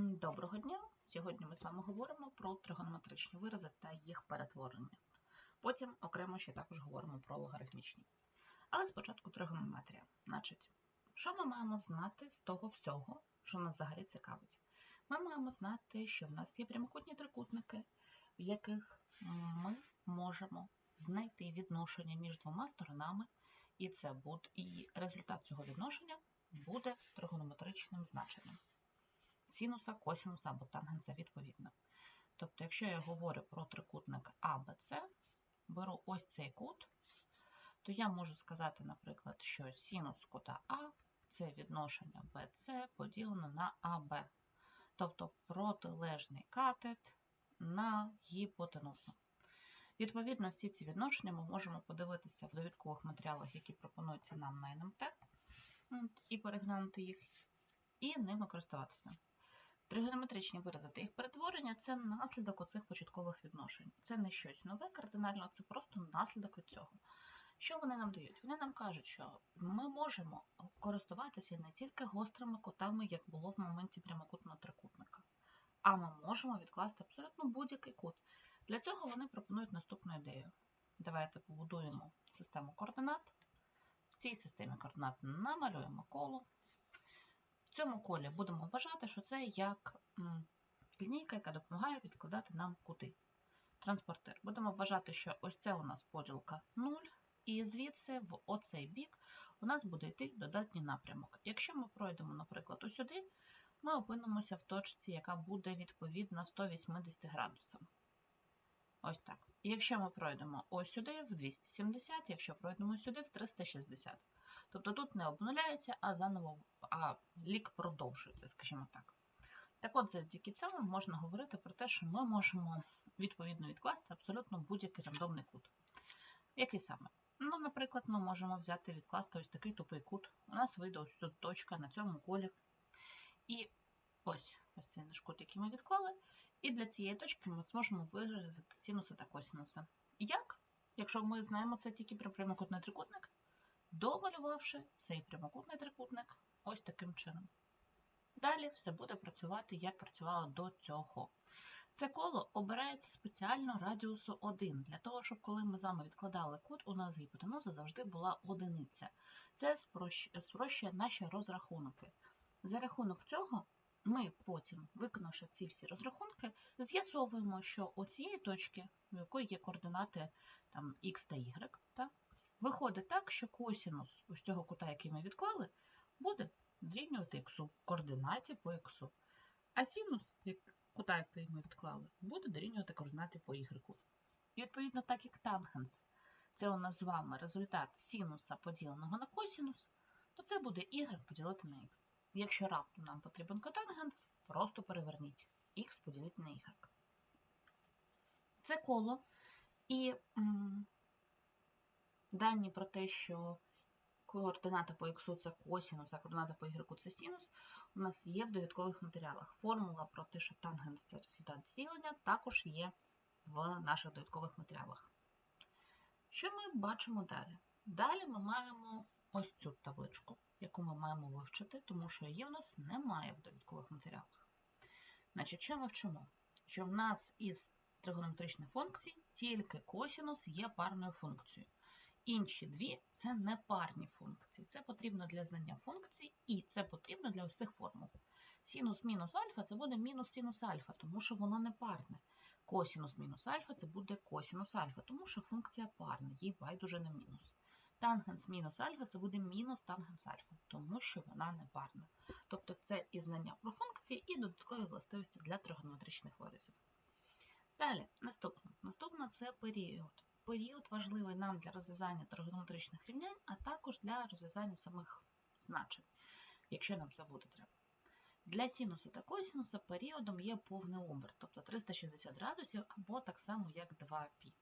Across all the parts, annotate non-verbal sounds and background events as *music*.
Доброго дня! Сьогодні ми з вами говоримо про тригонометричні вирази та їх перетворення. Потім окремо ще також говоримо про логарифмічні. Але спочатку тригонометрія. Значить, що ми маємо знати з того всього, що нас взагалі цікавить? Ми маємо знати, що в нас є прямокутні трикутники, в яких ми можемо знайти відношення між двома сторонами, і це буде, і результат цього відношення буде тригонометричним значенням синуса, косинуса або тангенса відповідно. Тобто, якщо я говорю про трикутник АБЦ, беру ось цей кут, то я можу сказати, наприклад, що синус кута А це відношення BC поділено на АБ. Тобто протилежний катет на гіпотенузу. Відповідно, всі ці відношення ми можемо подивитися в довідкових матеріалах, які пропонуються нам на НМТ, і переглянути їх, і ними користуватися. Тригонометричні вирази та їх перетворення це наслідок оцих початкових відношень. Це не щось нове кардинально, це просто наслідок від цього. Що вони нам дають? Вони нам кажуть, що ми можемо користуватися не тільки гострими кутами, як було в моменті прямокутного трикутника, а ми можемо відкласти абсолютно будь-який кут. Для цього вони пропонують наступну ідею. Давайте побудуємо систему координат. В цій системі координат намалюємо коло. В цьому колі будемо вважати, що це як лінійка, яка допомагає підкладати нам кути. Транспортир. Будемо вважати, що ось це у нас поділка 0, і звідси в оцей бік у нас буде йти додатній напрямок. Якщо ми пройдемо, наприклад, усюди, ми опинимося в точці, яка буде відповідна 180 градусам. Ось так. Якщо ми пройдемо ось сюди в 270, якщо пройдемо сюди в 360. Тобто тут не обнуляється, а заново а лік продовжується, скажімо так. Так от, завдяки цьому можна говорити про те, що ми можемо відповідно відкласти абсолютно будь-який рандомний кут. Який саме? Ну, Наприклад, ми можемо взяти відкласти ось такий тупий кут. У нас вийде ось тут точка на цьому колі. І ось ось цей наш кут, який ми відклали. І для цієї точки ми зможемо виразити синуси та косинуси. Як? Якщо ми знаємо це тільки про прямокутний трикутник, домалювавши цей прямокутний трикутник ось таким чином. Далі все буде працювати, як працювало до цього. Це коло обирається спеціально радіусу 1, для того, щоб коли ми з вами відкладали кут, у нас гіпотенуза завжди була одиниця. Це спрощує наші розрахунки. За рахунок цього ми потім, виконавши ці всі розрахунки, з'ясовуємо, що у цієї точки, у якої є координати там, x та y, так, виходить так, що косінус ось цього кута, який ми відклали, буде дорівнювати х в координаті по х. А синус кута, який ми відклали, буде дорівнювати координати по y. І відповідно, так як тангенс, це у нас з вами результат синуса поділеного на косінус, то це буде y поділити на х. Якщо раптом нам потрібен котангенс, просто переверніть х поділити на y. Це коло. І м, дані про те, що координата по х це косінус, а координата по y це синус, у нас є в довідкових матеріалах. Формула про те, що тангенс це результат зцілення, також є в наших довідкових матеріалах. Що ми бачимо далі? Далі ми маємо ось цю табличку, яку ми маємо вивчити, тому що її в нас немає в довідкових матеріалах. Значить, що ми вчимо? Що в нас із тригонометричних функцій тільки косінус є парною функцією. Інші дві це не парні функції. Це потрібно для знання функцій, і це потрібно для усіх формул. Синус мінус альфа це буде мінус синус альфа, тому що воно не парне. Косінус мінус альфа це буде косінус альфа, тому що функція парна, їй байдуже не мінус. Тангенс мінус альфа це буде мінус тангенс альфа, тому що вона не парна. Тобто це і знання про функції, і додаткові властивості для тригонометричних виразів. Далі, наступне. Наступне це період. Період важливий нам для розв'язання тригонометричних рівнянь, а також для розв'язання самих значень, якщо нам це буде треба. Для синуса та косинуса періодом є повний оберт, тобто 360 градусів або так само, як 2π.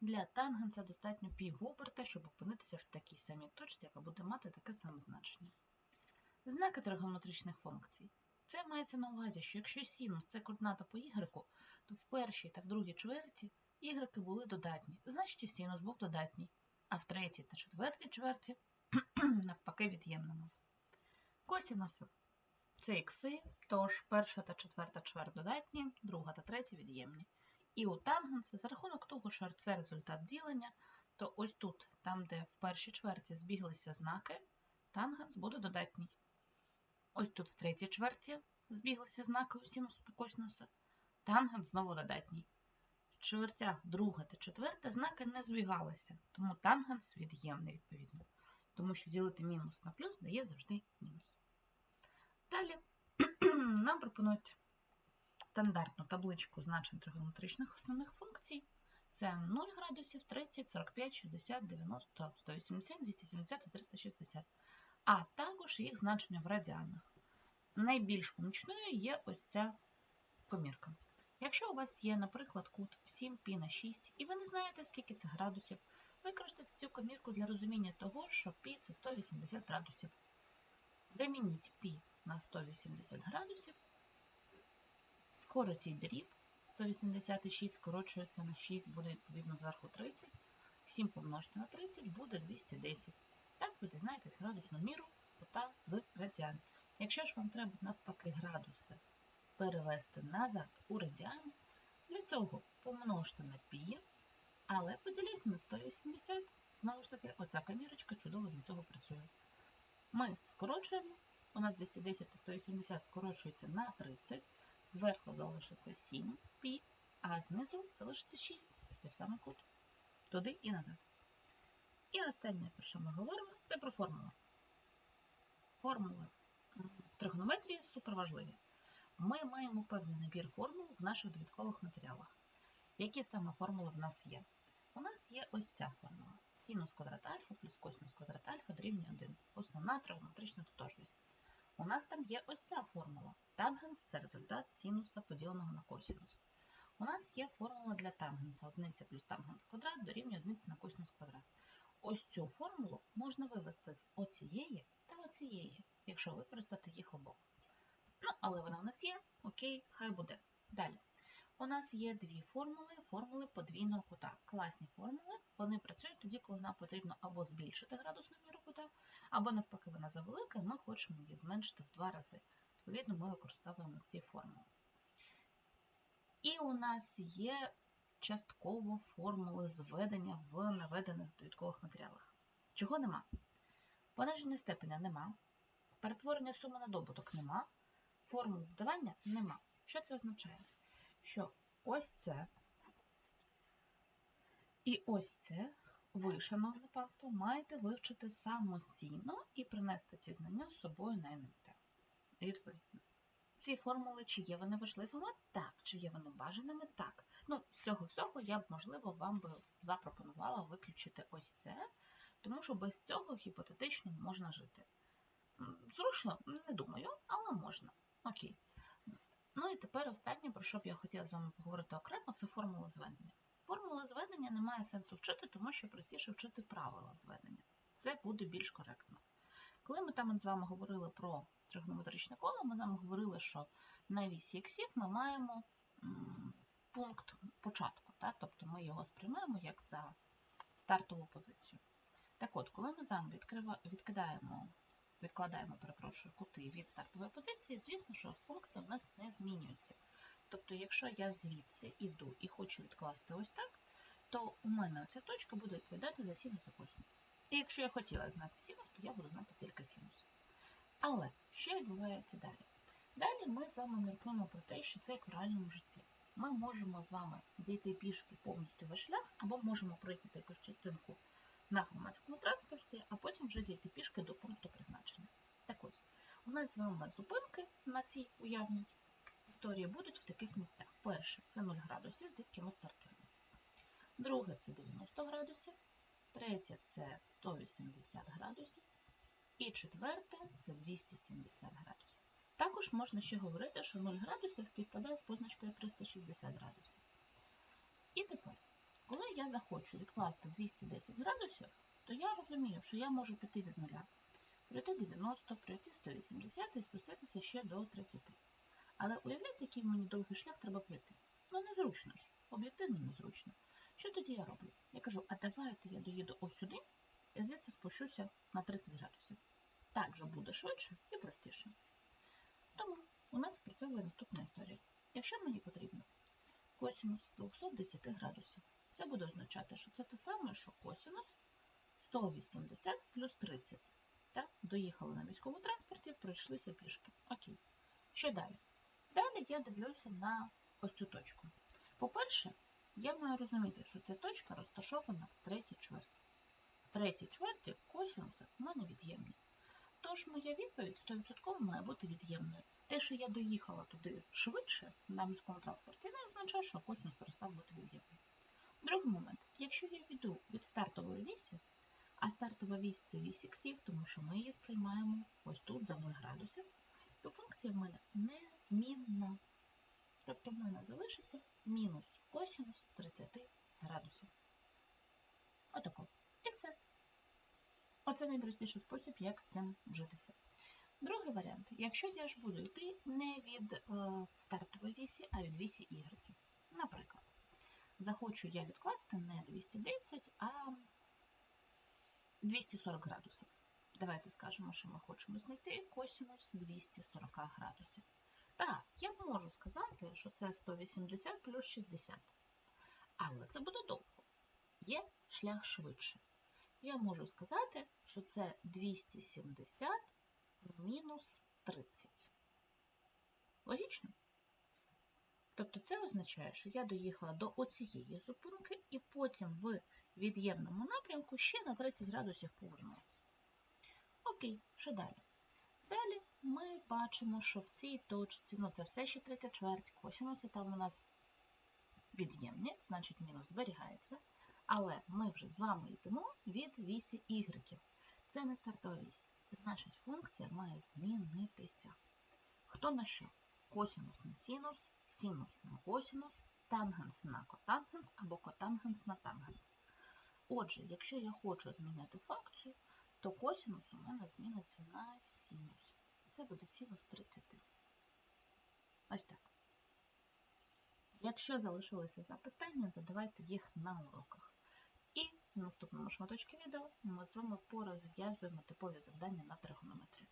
Для тангенса достатньо півоберта, щоб опинитися в такій самій точці, яка буде мати таке саме значення. Знаки тригонометричних функцій. Це мається на увазі, що якщо синус це координата по y, то в першій та в другій чверті y були додатні, значить синус був додатній, а в третій та четвертій чверті *clears throat* навпаки від'ємними. Косінуси Це ікси, тож перша та четверта чверть додатні, друга та третя від'ємні. І у тангенса, за рахунок того, що це результат ділення, то ось тут, там, де в першій чверті збіглися знаки, тангенс буде додатній. Ось тут в третій чверті збіглися знаки у синуса та косинуса, тангенс знову додатній. В чвертях друга та четверта знаки не збігалися, тому тангенс від'ємний відповідно. Тому що ділити мінус на плюс дає завжди мінус. Далі *clears throat* нам пропонують стандартну табличку значень тригонометричних основних функцій. Це 0 градусів, 30, 45, 60, 90, 180, 270 і 360. А також їх значення в радіанах. Найбільш помічною є ось ця комірка. Якщо у вас є, наприклад, кут в 7 π на 6, і ви не знаєте, скільки це градусів, використайте цю комірку для розуміння того, що π це 180 градусів. Замініть π на 180 градусів, скоротіть дріб, 186 скорочується на 6, буде відповідно зверху 30, 7 помножити на 30 буде 210. Так ви дізнаєтесь градусну міру кута з радіан. Якщо ж вам треба навпаки градуси перевести назад у радіани, для цього помножте на π, але поділіть на 180. Знову ж таки, оця камірочка чудово для цього працює. Ми скорочуємо, у нас 210 та 180 скорочується на 30, зверху залишиться 7 π, а знизу залишиться 6, той самий кут. Туди і назад. І останнє, про що ми говоримо, це про формули. Формули в тригонометрії суперважливі. Ми маємо певний набір формул в наших довідкових матеріалах. Які саме формули в нас є? У нас є ось ця формула. Синус квадрат альфа плюс косинус квадрат альфа дорівнює 1. Основна тригонометрична тотожність. У нас там є ось ця формула. Тангенс це результат синуса поділеного на косинус. У нас є формула для тангенса 1 плюс тангенс квадрат дорівнює одиниці на косинус квадрат. Ось цю формулу можна вивести з оцієї та оцієї, якщо використати їх обох. Ну, але вона у нас є, окей, хай буде. Далі. У нас є дві формули, формули подвійного кута. Класні формули, вони працюють тоді, коли нам потрібно або збільшити градусну міру кута, або навпаки вона завелика, і ми хочемо її зменшити в два рази. Відповідно, ми використовуємо ці формули. І у нас є частково формули зведення в наведених довідкових матеріалах. Чого нема? Пониження степеня нема, перетворення суми на добуток нема, формул додавання нема. Що це означає? Що ось це і ось це ви, шановне панство, маєте вивчити самостійно і принести ці знання з собою на НМТ. Відповідно. Ці формули, чи є вони важливими? Так. Чи є вони бажаними? Так. Ну, з цього всього я б, можливо, вам би запропонувала виключити ось це, тому що без цього гіпотетично можна жити. Зручно, не думаю, але можна. Окей. Ну і тепер останнє, про що б я хотіла з вами поговорити окремо, це формула зведення. Формула зведення не має сенсу вчити, тому що простіше вчити правила зведення. Це буде більш коректно. Коли ми там з вами говорили про тригонометричне коло, ми з вами говорили, що на вісі іксів ми маємо пункт початку, так? тобто ми його сприймаємо як за стартову позицію. Так от, коли ми з вами відкидаємо, відкладаємо перепрошую, кути від стартової позиції, звісно, що функція у нас не змінюється. Тобто, якщо я звідси іду і хочу відкласти ось так, то у мене ця точка буде відповідати за синус і косинус. І якщо я хотіла знати синус, то я буду знати тільки синус. Але що відбувається далі? Далі ми з вами міркуємо про те, що це як в реальному житті. Ми можемо з вами дійти пішки повністю весь шлях, або можемо проїхати якусь частинку на громадському транспорті, а потім вже дійти пішки до пункту призначення. Так ось, у нас з вами зупинки на цій уявній історії будуть в таких місцях. Перше це 0 градусів, звідки ми стартуємо. Друге це 90 градусів. Третє це 180 градусів. І четверте це 270 градусів. Також можна ще говорити, що 0 градусів співпадає з позначкою 360 градусів. І тепер, коли я захочу відкласти 210 градусів, то я розумію, що я можу піти від нуля, пройти 90, пройти 180 і спуститися ще до 30. Але уявляйте, який мені довгий шлях треба пройти. Ну, незручно ж, об'єктивно незручно. Що тоді я роблю? Я кажу, а давайте я доїду ось сюди і звідси спущуся на 30 градусів. Так же буде швидше і простіше. Тому у нас спрацьовує наступна історія. Якщо мені потрібно косинус 210 градусів, це буде означати, що це те саме, що косинус 180 плюс 30. Так? Доїхали на міському транспорті, пройшлися пішки. Окей. Що далі? Далі я дивлюся на ось цю точку. По-перше, я маю розуміти, що ця точка розташована в третій чверті. В третій чверті косинуси в мене від'ємні. Тож моя відповідь 100% має бути від'ємною. Те, що я доїхала туди швидше на міському транспорті, не означає, що косинус перестав бути від'ємним. Другий момент. Якщо я йду від стартової вісі, а стартова вісь це вісь іксів, тому що ми її сприймаємо ось тут за 0 градусів, то функція в мене незмінна. Тобто в мене залишиться мінус косинус 30 градусів. Отако. І все. Оце найпростіший спосіб, як з цим вжитися. Другий варіант. Якщо я ж буду йти не від е, стартової вісі, а від вісі Y. Наприклад, захочу я відкласти не 210, а 240 градусів. Давайте скажемо, що ми хочемо знайти косинус 240 градусів. Так, я можу сказати, що це 180 плюс 60. Але це буде довго. Є шлях швидше. Я можу сказати, що це 270 мінус 30. Логічно? Тобто це означає, що я доїхала до оцієї зупинки і потім в від'ємному напрямку ще на 30 градусів повернулася. Окей, що далі? Далі ми бачимо, що в цій точці, ну це все ще третя чверть, косинуси там у нас від'ємні, значить мінус зберігається. Але ми вже з вами йдемо від вісі y. Це не стартова вісь. Значить, функція має змінитися. Хто на що? Косинус на синус, синус на косинус, тангенс на котангенс або котангенс на тангенс. Отже, якщо я хочу змінити функцію, то косинус у мене зміниться на синус. Це буде синус 30. Ось так. Якщо залишилися запитання, задавайте їх на уроках. І в наступному шматочку відео ми з вами порозв'язуємо типові завдання на тригонометрію.